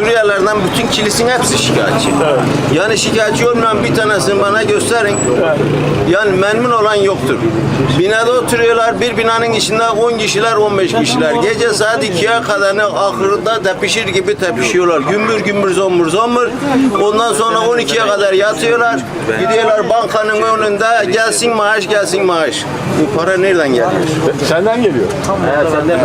Suriyelilerden bütün kilisin hepsi şikayetçi. Yani şikayetçi olmayan bir tanesini bana gösterin. Yani memnun olan yoktur. Binada oturuyorlar. Bir binanın içinde 10 kişiler, 15 kişiler. Gece saat 2'ye kadar ahırda tepişir gibi tepişiyorlar. Gümbür gümbür zombur zombur. Ondan sonra 12'ye kadar yatıyorlar. Gidiyorlar bankanın önünde gelsin maaş gelsin maaş. Bu para nereden geliyor? Senden geliyor.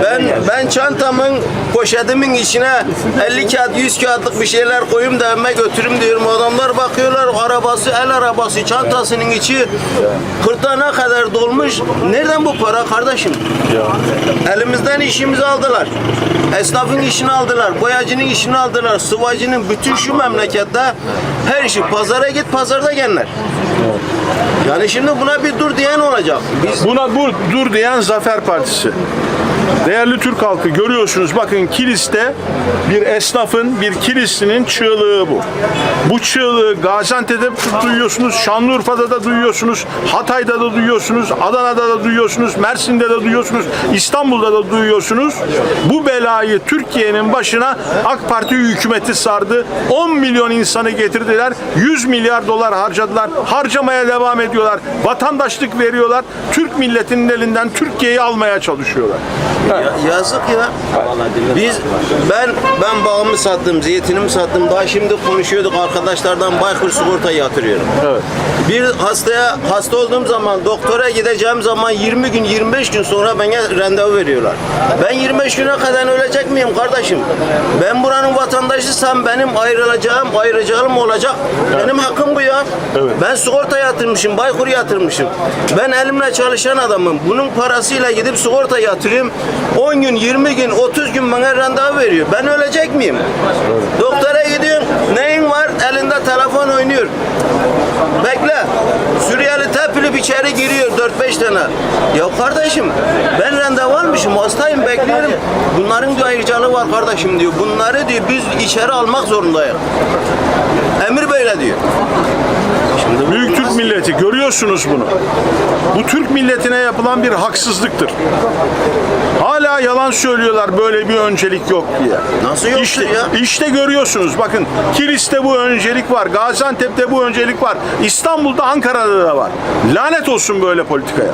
Ben ben çantamın poşetimin içine 50 kağıt 100 kağıtlık bir şeyler koyayım da evime götürüm diyorum. Adamlar bakıyorlar arabası el arabası çantasının içi kırtana kadar dolmuş. Nereden bu para kardeşim? Elimizden işimizi aldılar. Esnafın işini aldılar. Boyacının işini aldılar. Sıvacının bütün şu memlekette her işi pazara git pazarda gelenler. Yani şimdi buna bir dur diyen olacak. Biz Buna bu dur diyen Zafer Partisi. Değerli Türk halkı görüyorsunuz bakın Kilis'te bir esnafın, bir kilislinin çığlığı bu. Bu çığlığı Gaziantep'te duyuyorsunuz, Şanlıurfa'da da duyuyorsunuz, Hatay'da da duyuyorsunuz, Adana'da da duyuyorsunuz, Mersin'de de duyuyorsunuz, İstanbul'da da duyuyorsunuz. Bu belayı Türkiye'nin başına AK Parti hükümeti sardı. 10 milyon insanı getirdiler. 100 milyar dolar harcadılar. Harcamaya devam ediyorlar. Vatandaşlık veriyorlar. Türk milletinin elinden Türkiye'yi almaya çalışıyorlar. Ya- yazık ya. Biz ben ben bağımı sattım, zeytinimi sattım. Daha şimdi konuşuyorduk arkadaşlardan Baykur sigorta yatırıyorum. Evet. Bir hastaya hasta olduğum zaman doktora gideceğim zaman 20 gün 25 gün sonra bana randevu veriyorlar. Ben 25 güne kadar ölecek miyim kardeşim? Ben buranın vatandaşısam benim ayrılacağım, ayrılacağım olacak. Benim hakkım bu ya. Evet. Ben sigorta yatırmışım, Baykur yatırmışım. Ben elimle çalışan adamım. Bunun parasıyla gidip sigorta yatırıyorum. 10 gün, 20 gün, 30 gün bana randevu veriyor. Ben ölecek miyim? Doktora gidiyorsun. Neyin var? Elinde telefon oynuyor. Bekle. Suriyeli tepilip içeri giriyor 4-5 tane. Ya kardeşim ben randevu almışım hastayım bekliyorum. Bunların bir ayrıcalığı var kardeşim diyor. Bunları diyor biz içeri almak zorundayız. Emir böyle diyor. Şimdi Büyük Türk milleti görüyorsunuz bunu. Bu Türk milletine yapılan bir haksızlıktır. Hala yalan söylüyorlar böyle bir öncelik yok diye. Nasıl yoktur İşte, ya? işte görüyorsunuz bakın Kilis'te bu öncelik var, Gaziantep'te bu öncelik var, İstanbul'da Ankara'da da var. Lanet olsun böyle politikaya.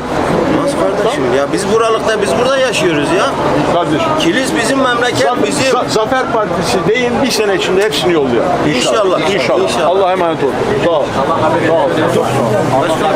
Olmaz kardeşim ya biz buralıkta biz burada yaşıyoruz ya. Kardeşim. Kilis bizim memleket bizim. Zafer Partisi değil bir sene içinde hepsini yolluyor. İnşallah. İnşallah. İnşallah. Allah'a emanet olun. Sağ ol. Sağ ol. Çok sağ ol.